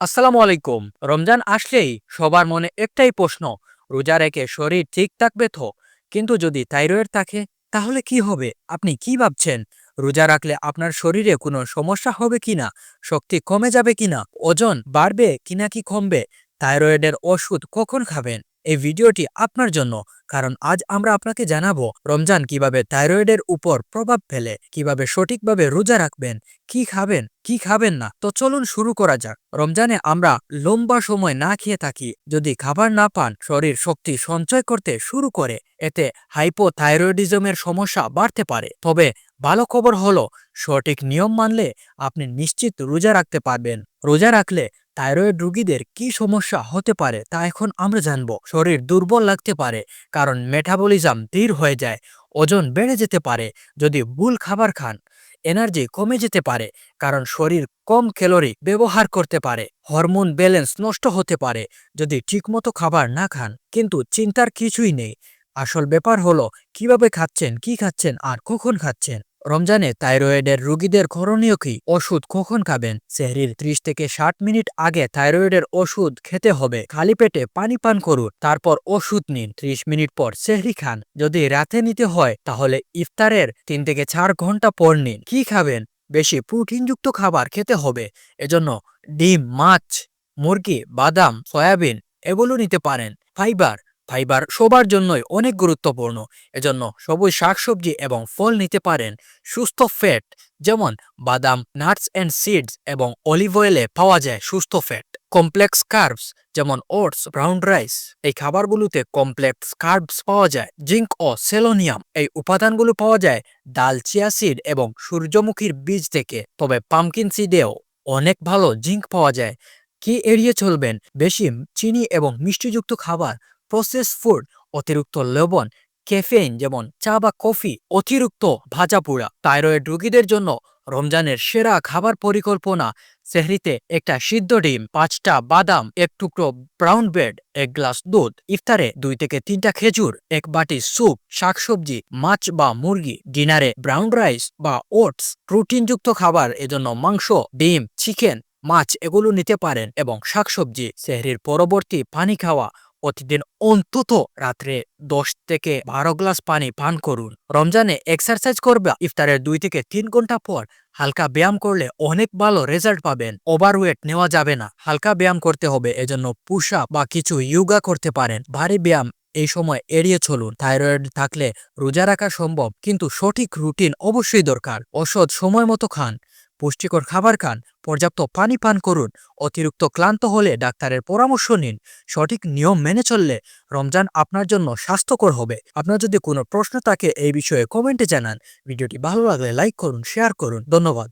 আসসালামু আলাইকুম। রমজান আসলেই সবার মনে একটাই প্রশ্ন, রোজা রেখে শরীর ঠিক থাকবে তো? কিন্তু যদি থাইরয়েড থাকে, তাহলে কি হবে? আপনি কি ভাবছেন? রোজা রাখলে আপনার শরীরে কোনো সমস্যা হবে কিনা? শক্তি কমে যাবে কিনা? ওজন বাড়বে কিনা কি কমবে? থাইরয়েডের ওষুধ কখন খাবেন? এই ভিডিওটি আপনার জন্য। কারণ আজ আমরা আপনাকে জানাব রমজান কীভাবে থাইরয়েডের উপর প্রভাব ফেলে, কীভাবে সঠিকভাবে রোজা রাখবেন, কি খাবেন কি খাবেন না। তো চলুন শুরু করা যাক। রমজানে আমরা লম্বা সময় না খেয়ে থাকি, যদি খাবার না পান, শরীর শক্তি সঞ্চয় করতে শুরু করে, এতে হাইপোথাইরয়েডিজমের সমস্যা বাড়তে পারে। তবে ভালো খবর হলো, সঠিক নিয়ম মানলে আপনি নিশ্চিত রোজা রাখতে পারবেন। রোজা রাখলে থাইরয়েড রোগীদের কি সমস্যা হতে পারে তা এখন আমরা জানব। শরীর দুর্বল লাগতে পারে, কারণ মেটাবলিজম ধীর হয়ে যায়, ওজন বেড়ে যেতে পারে, যদি ভুল খাবার খান, এনার্জি কমে যেতে পারে, কারণ শরীর কম ক্যালোরি ব্যবহার করতে পারে, হরমোন ব্যালেন্স নষ্ট হতে পারে, যদি ঠিকমতো খাবার না খান, কিন্তু চিন্তার কিছুই নেই। আসল ব্যাপার হলো, কীভাবে খাচ্ছেন, কি খাচ্ছেন, আর কখন খাচ্ছেন? রমজানে থাইরয়েডের রোগীদের করণীয় কি? ওষুধ কখন খাবেন? সেহরির ত্রিশ থেকে ষাট মিনিট আগে থাইরয়েডের ওষুধ খেতে হবে। খালি পেটে পানি পান করুন, তারপর ওষুধ নিন। ত্রিশ মিনিট পর সেহরি খান। যদি রাতে নিতে হয়, তাহলে ইফতারের তিন থেকে চার ঘণ্টা পর নিন। কি খাবেন? বেশি প্রোটিনযুক্ত খাবার খেতে হবে। এজন্য ডিম, মাছ, মুরগি, বাদাম, সয়াবিন, এগুলো নিতে পারেন। ফাইবার ফাইবার সবার জন্যই অনেক গুরুত্বপূর্ণ। এজন্য সবুজ শাকসবজি এবং ফল নিতে পারেন। সুস্থ ফ্যাট, যেমন বাদাম, নাটস অ্যান্ড সিডস এবং অলিভ অয়েলে পাওয়া যায় সুস্থ ফ্যাট। কমপ্লেক্স কার্বস যেমন ওটস, ব্রাউন রাইস। এই খাবারগুলোতে কমপ্লেক্স কার্বস পাওয়া যায়। জিঙ্ক ও সেলোনিয়াম, এই উপাদানগুলো পাওয়া যায় ডাল, চিয়া সিড এবং সূর্যমুখীর বীজ থেকে। তবে পামকিন সিডেও অনেক ভালো জিঙ্ক পাওয়া যায়। কি এড়িয়ে চলবেন? বেশি চিনি এবং মিষ্টিযুক্ত খাবার প্রসেস ফুড অতিরিক্ত লবণ ক্যাফেইন যেমন চা বা কফি, অতিরিক্ত ভাজা পোড়া। থাইরয়েড রোগীদের জন্য রমজানের সেরা খাবার পরিকল্পনা, সেহরিতে একটা সিদ্ধ ডিম, পাঁচটা বাদাম, এক টুকরো ব্রাউন ব্রেড এক গ্লাস দুধ, ইফতারে দুই থেকে তিনটা খেজুর, এক বাটি স্যুপ, শাকসবজি, মাছ বা মুরগি, ডিনারে ব্রাউন রাইস বা ওটস প্রোটিনযুক্ত খাবার, এজন্য মাংস, ডিম চিকেন মাছ এগুলো নিতে পারেন এবং শাকসবজি, সেহরির পরবর্তী পানি খাওয়া প্রতিদিন অন্তত রাত্রে দশ থেকে বারো গ্লাস পানি পান করুন। রমজানে এক্সারসাইজ করবে, ইফতারের দুই থেকে তিন ঘণ্টা পর হালকা ব্যায়াম করলে অনেক ভালো রেজাল্ট পাবেন। ওভারওয়েট নেওয়া যাবে না, হালকা ব্যায়াম করতে হবে, এজন্য পুষা বা কিছু ইয়োগা করতে পারেন। ভারী ব্যায়াম এই সময় এড়িয়ে চলুন থাইরয়েড থাকলে রোজা রাখা সম্ভব, কিন্তু সঠিক রুটিন অবশ্যই দরকার। ওষুধ সময় মতো খান। পুষ্টিকর খাবার খান, পর্যাপ্ত পানি পান করুন, অতিরিক্ত ক্লান্ত হলে ডাক্তারের পরামর্শ নিন, সঠিক নিয়ম মেনে চললে রমজান আপনার জন্য স্বাস্থ্যকর হবে। আপনার যদি কোনো প্রশ্ন থাকে এই বিষয়ে কমেন্টে জানান। ভিডিওটি ভালো লাগলে লাইক করুন, শেয়ার করুন। ধন্যবাদ।